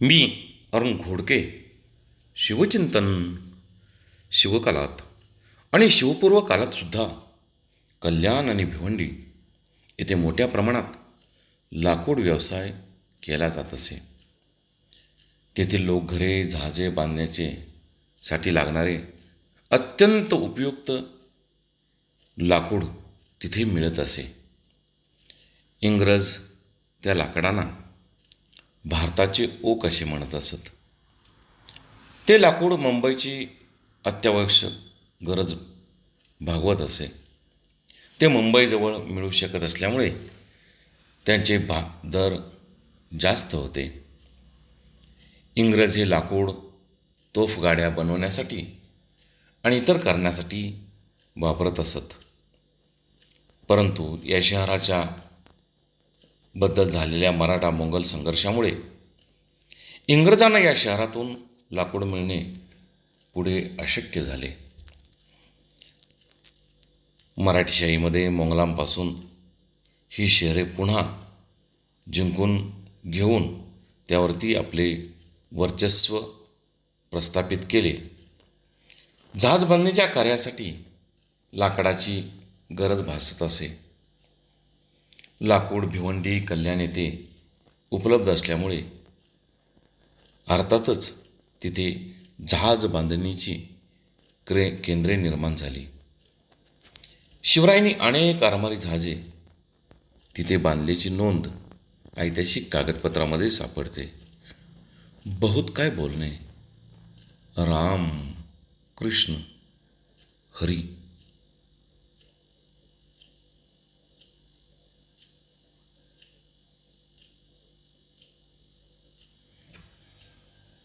मी अरुण घोडके शिवचिंतन शिवकालात आणि शिवपूर्व कालातसुद्धा कल्याण आणि भिवंडी येथे मोठ्या प्रमाणात लाकूड व्यवसाय केला जात असे. तेथील लोक घरे जहाजे बांधण्याचे साठी लागणारे अत्यंत उपयुक्त लाकूड तिथे मिळत असे. इंग्रज त्या लाकडांना भारताचे ओक असे म्हणत असत. ते लाकूड मुंबईची अत्यावश्यक गरज भागवत असे. ते मुंबईजवळ मिळू शकत असल्यामुळे त्यांचे भा दर जास्त होते. इंग्रज हे लाकूड तोफगाड्या बनवण्यासाठी आणि इतर कारणासाठी वापरत असत. परंतु या शहराच्या बद्दल झालेल्या मराठा मोंगल संघर्षामुळे इंग्रजांना या शहरातून लाकूड मिळणे पुढे अशक्य झाले. मराठीशाहीमध्ये मोंगलांपासून ही शहरे पुन्हा जिंकून घेऊन त्यावरती आपले वर्चस्व प्रस्थापित केले. जहाजबांधणीच्या कार्यासाठी लाकडाची गरज भासत असे. लाकूड भिवंडी कल्याण येथे उपलब्ध असल्यामुळे अर्थातच तिथे जहाज बांधणीची क्रे केंद्रे निर्माण झाली. शिवरायांनी अनेक आरमारी जहाजे तिथे बांधल्याची नोंद ऐतिहासिक कागदपत्रामध्ये सापडते. बहुत काय बोलणे? राम कृष्ण हरी